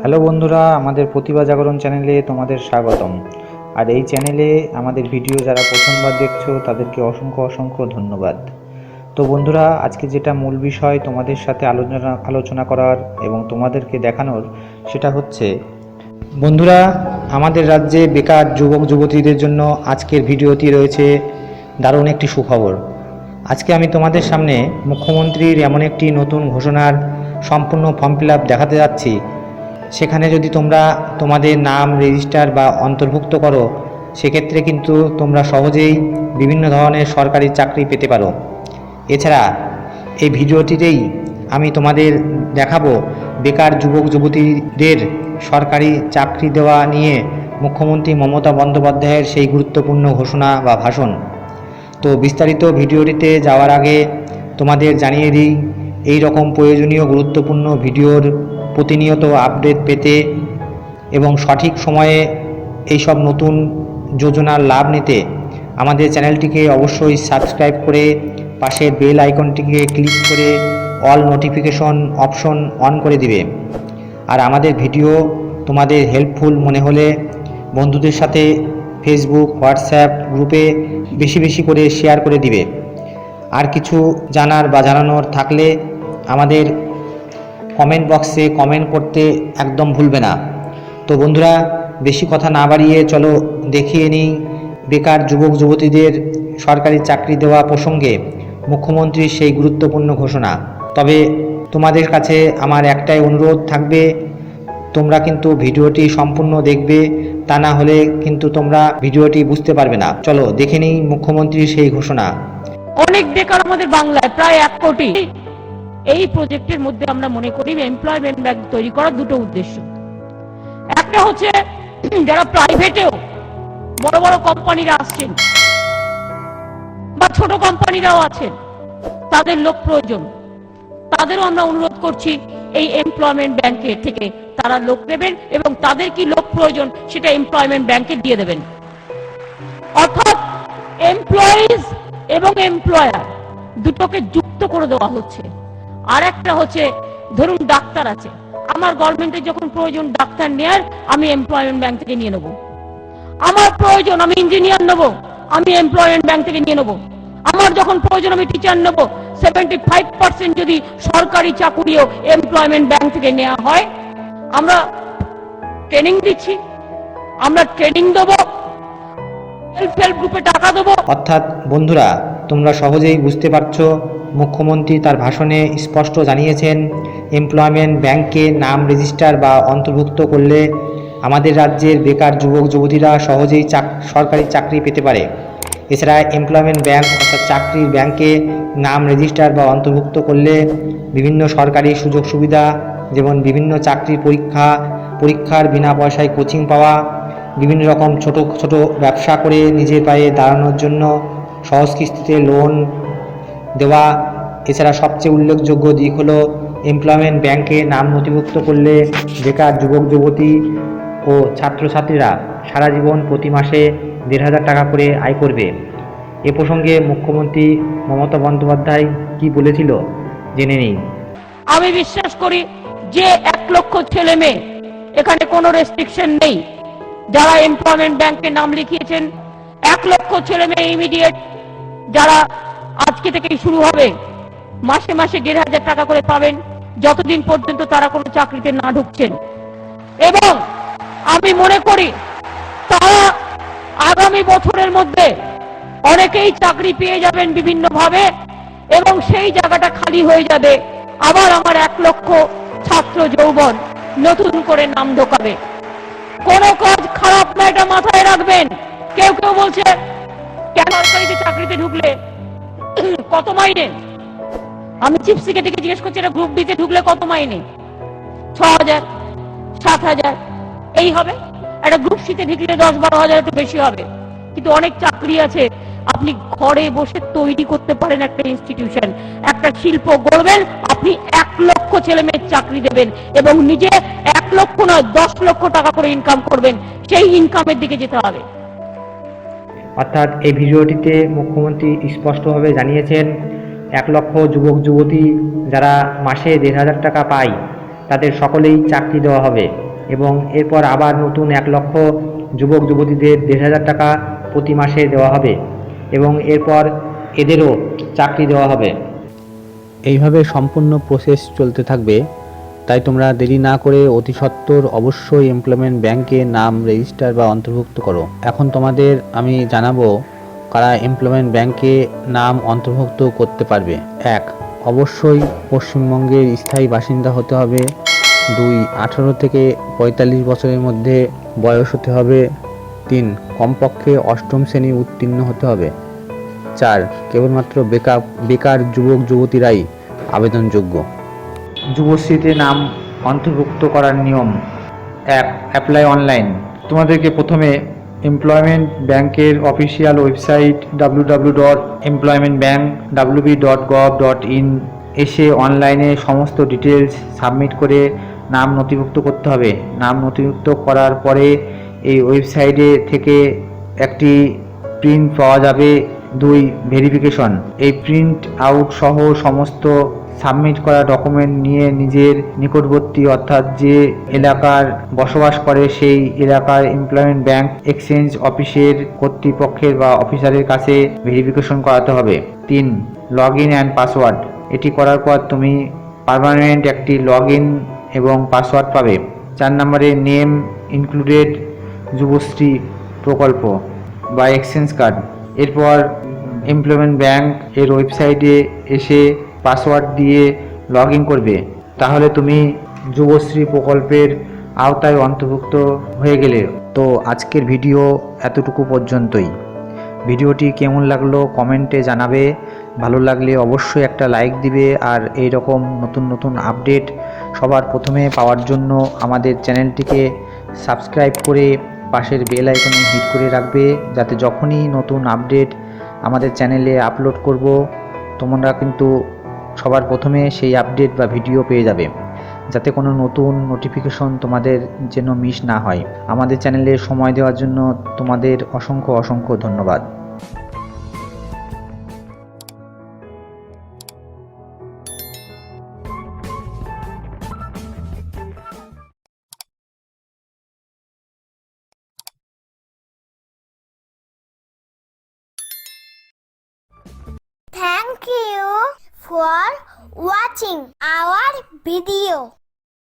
Hello বন্ধুরা, আমাদের প্রতিভা জাগরণ চ্যানেলে তোমাদের স্বাগতম। আর এই চ্যানেলে আমাদের ভিডিও যারা প্রথমবার দেখছ, তাদেরকে অসংখ্য অসংখ্য ধন্যবাদ। তো বন্ধুরা, আজকে যেটা মূল বিষয় তোমাদের সাথে আলোচনা আলোচনা করার এবং তোমাদেরকে দেখানোর, সেটা হচ্ছে, বন্ধুরা, আমাদের রাজ্যে বেকার যুবক, যুবতীদের জন্য আজকের ভিডিওটি রয়েছে দারুণ একটি সুখবর। আজকে আমি তোমাদের সামনে মুখ্যমন্ত্রীর এমন একটি নতুন ঘোষণার সম্পূর্ণ ফর্ম ফিল আপ দেখাতে যাচ্ছি। সেখানে যদি তোমরা তোমাদের নাম রেজিস্টার বা অন্তর্ভুক্ত করো, সেক্ষেত্রে কিন্তু তোমরা সহজেই বিভিন্ন ধরনের সরকারি চাকরি পেতে পারো। এছাড়া এই ভিডিওটিতেই আমি তোমাদের দেখাবো বেকার যুবক যুবতীদের সরকারি চাকরি দেওয়া নিয়ে মুখ্যমন্ত্রী মমতা বন্দ্যোপাধ্যায়ের সেই গুরুত্বপূর্ণ ঘোষণা বা ভাষণ। তো বিস্তারিত ভিডিওটিতে যাওয়ার আগে তোমাদের জানিয়ে দিই, এই রকম প্রয়োজনীয় গুরুত্বপূর্ণ ভিডিওর প্রতিনিয়ত আপডেট পেতে এবং সঠিক সময়ে এইসব নতুন যোজনার লাভ নিতে আমাদের চ্যানেলটিকে অবশ্যই সাবস্ক্রাইব করে পাশে বেল আইকনটিকে ক্লিক করে অল নোটিফিকেশন অপশন অন করে দিবে। আর আমাদের ভিডিও তোমাদের হেল্পফুল মনে হলে বন্ধুদের সাথে ফেসবুক হোয়াটসঅ্যাপ গ্রুপে বেশি বেশি করে শেয়ার করে দিবে। আর কিছু জানার বা জানানোর থাকলে আমাদের কমেন্ট বক্সে কমেন্ট করতে একদম ভুলবে না। তো বন্ধুরা, বেশি কথা না বাড়িয়ে চলো দেখিয়ে নিই বেকার যুবক যুবতীদের সরকারি চাকরি দেওয়া প্রসঙ্গে মুখ্যমন্ত্রীর সেই গুরুত্বপূর্ণ ঘোষণা। তবে তোমাদের কাছে আমার একটাই অনুরোধ থাকবে, তোমরা কিন্তু ভিডিওটি সম্পূর্ণ দেখবে, তা না হলে কিন্তু তোমরা ভিডিওটি বুঝতে পারবে না। চলো দেখে নিই মুখ্যমন্ত্রীর সেই ঘোষণা। অনেক বেকার আমাদের বাংলায়, প্রায় এক কোটি। এই প্রজেক্টের মধ্যে আমরা মনে করি এমপ্লয়মেন্ট ব্যাংক তৈরি করার দুটো উদ্দেশ্য। একটা হচ্ছে যারা প্রাইভেটেও বড় বড় কোম্পানিরা আসছেন বা ছোট কোম্পানিরাও আছেন, তাদের লোক প্রয়োজন। তাদেরও আমরা অনুরোধ করছি এই এমপ্লয়মেন্ট ব্যাংকে থেকে তারা লোক নেবেন এবং তাদের কি লোক প্রয়োজন সেটা এমপ্লয়মেন্ট ব্যাংকে দিয়ে দেবেন। অর্থাৎ এমপ্লয়িজ এবং এমপ্লয়ার দুটোকে যুক্ত করে দেওয়া হচ্ছে। আর একটা হচ্ছে, ধরুন ডাক্তার আছে, আমার গভর্নমেন্টের যখন প্রয়োজন ডাক্তার নেয়ার, আমি এমপ্লয়মেন্ট ব্যাংক থেকে নিয়ে নেব। আমার প্রয়োজন আমি ইঞ্জিনিয়ার নেব, আমি এমপ্লয়মেন্ট ব্যাংক থেকে নিয়ে নেব। আমার যখন প্রয়োজন আমি টিচার নেব সেভেন্টি ফাইভ পার্সেন্ট যদি সরকারি চাকুরিও এমপ্লয়মেন্ট ব্যাংক থেকে নেওয়া হয়, আমরা ট্রেনিং দিচ্ছি, আমরা ট্রেনিং দেবো হেল্প গ্রুপে টাকা দেবো। অর্থাৎ বন্ধুরা, তোমরা সহজেই বুঝতে পারছ মুখ্যমন্ত্রী তার ভাষণে স্পষ্ট জানিয়েছেন, এমপ্লয়মেন্ট ব্যাংকে নাম রেজিস্টার বা অন্তর্ভুক্ত করলে আমাদের রাজ্যের বেকার যুবক, যুবতীরা সহজেই চাক, সরকারি চাকরি পেতে পারে। এছাড়া এমপ্লয়মেন্ট ব্যাংক অর্থাৎ চাকরির ব্যাংকে নাম রেজিস্টার বা অন্তর্ভুক্ত করলে বিভিন্ন সরকারি সুযোগ সুবিধা যেমন বিভিন্ন চাকরির পরীক্ষা, পরীক্ষার বিনা পয়সায় কোচিং পাওয়া, বিভিন্ন রকম ছোট ছোট ব্যবসা করে নিজের পায়ে দাঁড়ানোর জন্য সহজ কিস্তিতে লোন দেওয়া। এছাড়া সবচেয়ে উল্লেখযোগ্য দিক হলো এমপ্লয়মেন্ট ব্যাংকে নাম নথিভুক্ত করলে বেকার যুবক, যুবতী ও ছাত্রছাত্রীরা সারা জীবন প্রতি মাসে দেড় হাজার টাকা করে আয় করবে। এ প্রসঙ্গে মুখ্যমন্ত্রী মমতা বন্দ্যোপাধ্যায় কি বলেছিল জেনে নিন আমি বিশ্বাস করি যে এক লক্ষ ছেলে মেয়ে, এখানে কোনো রেস্ট্রিকশন নেই। যারা এমপ্লয়মেন্ট ব্যাংকে নাম লিখিয়েছেন, এক লক্ষ ছেলে মেয়ে ইমিডিয়েট যারা আজকে থেকেই শুরু হবে। মাসে মাসে দেড় হাজার টাকা করে পাবেন। যতদিন পর্যন্ত তারা কোনো চাকরিতে না ঢুকছেন। এবং আমি মনে করি, তারা আগামী বছরের মধ্যে অনেকেই চাকরি পেয়ে যাবেন বিভিন্নভাবে এবং সেই জায়গাটা খালি হয়ে যাবে। আবার আমার এক লক্ষ ছাত্র যৌবন নতুন করে নাম ঢোকাবে। কোন কাজ খারাপ না এটা মাথায় রাখবেন। কেউ কেউ বলছে, কেন সরকারিতে চাকরিতে ঢুকলে? কত মাইনে? আমি চিফ সেক্রেটারিকে জিজ্ঞেস করছি, এটা গ্রুপ ডিতে ঢুকলে কত মাইনে? ছ হাজার সাত হাজার এই হবে। একটা গ্রুপ সিতে ঢুকলে দশ বারো হাজার একটু বেশি হবে। কিন্তু অনেক চাকরি আছে, আপনি ঘরে বসে তৈরি করতে পারেন একটা ইনস্টিটিউশন একটা শিল্প গড়বেন, আপনি এক লক্ষ ছেলে মেয়ের চাকরি দেবেন এবং নিজে এক লক্ষ নয়, দশ লক্ষ টাকা করে ইনকাম করবেন। সেই ইনকামের দিকে যেতে হবে। অর্থাৎ এই ভিডিওটিতে মুখ্যমন্ত্রী স্পষ্টভাবে জানিয়েছেন, এক লক্ষ যুবক, যুবতী যারা মাসে দেড় হাজার টাকা পায়, তাদের সকলেই চাকরি দেওয়া হবে এবং এরপর আবার নতুন এক লক্ষ যুবক, যুবতীদের দেড় হাজার টাকা প্রতি মাসে দেওয়া হবে এবং এরপর এদেরও চাকরি দেওয়া হবে। এইভাবে সম্পূর্ণ প্রসেস চলতে থাকবে। তাই তোমরা দেরি না করে অতি সত্বর অবশ্যই এমপ্লয়মেন্ট ব্যাংকে নাম রেজিস্টার বা অন্তর্ভুক্ত করো। এখন তোমাদের আমি জানাব কারা এমপ্লয়মেন্ট ব্যাংকে নাম অন্তর্ভুক্ত করতে পারবে। এক, অবশ্যই পশ্চিমবঙ্গের স্থায়ী বাসিন্দা হতে হবে। দুই, আঠারো থেকে পঁয়তাল্লিশ বছরের মধ্যে বয়স হতে হবে। তিন, কমপক্ষে অষ্টম শ্রেণি উত্তীর্ণ হতে হবে। চার, কেবলমাত্র বেকার বেকার যুবক যুবতীরাই আবেদনযোগ্য। যুবশ্রীতে নাম অন্তর্ভুক্ত করার নিয়ম। এক অ্যাপ্লাই অনলাইন তোমাদেরকে প্রথমে এমপ্লয়মেন্ট ব্যাংকের official website W W dot employment bank WB dot gov dot in এসে অনলাইনে সমস্ত ডিটেলস সাবমিট করে নাম নথিভুক্ত করতে হবে। নাম নথিভুক্ত করার পরে এই ওয়েবসাইটে থেকে একটি প্রিন্ট পাওয়া যাবে। দুই ভেরিফিকেশন এই প্রিন্ট আউট সহ সমস্ত সাবমিট করা ডকুমেন্ট নিয়ে নিজের নিকটবর্তী, অর্থাৎ যে এলাকার বসবাস করে সেই এলাকার এমপ্লয়মেন্ট ব্যাংক এক্সচেঞ্জ অফিসের কর্তৃপক্ষের বা অফিসারের কাছে ভেরিফিকেশন করাতে হবে। তিন লগ ইন অ্যান্ড পাসওয়ার্ড এটি করার পর তুমি পার্মানেন্ট একটি লগ ইন এবং পাসওয়ার্ড পাবে। চার নম্বরে নেম ইনক্লুডেড যুবশ্রী প্রকল্প বা এক্সচেঞ্জ কার্ড এরপর এমপ্লয়মেন্ট ব্যাংক এর ওয়েবসাইটে এসে পাসওয়ার্ড দিয়ে লগ ইন করবে, তাহলে তুমি যুবশ্রী প্রকল্পের আওতায় অন্তর্ভুক্ত হয়ে গেলে। তো আজকের ভিডিও এতটুকু পর্যন্তই। ভিডিওটি কেমন লাগল কমেন্টে জানাবে। ভালো লাগলে অবশ্যই একটা লাইক দিবে আর এই রকম নতুন নতুন আপডেট সবার প্রথমে পাওয়ার জন্য আমাদের চ্যানেলটিকে সাবস্ক্রাইব করে পাশের বেল আইকনে হিট করে রাখবে, যাতে যখনই নতুন আপডেট আমাদের চ্যানেলে আপলোড করব, তোমরা কিন্তু সবার প্রথমে সেই আপডেট বা ভিডিও পেয়ে যাবে। যাতে কোনো নতুন নোটিফিকেশন তোমাদের যেন মিস না হয়। আমাদের চ্যানেলে সময় দেওয়ার জন্য তোমাদের অসংখ্য অসংখ্য ধন্যবাদ। Thank you. For watching our video.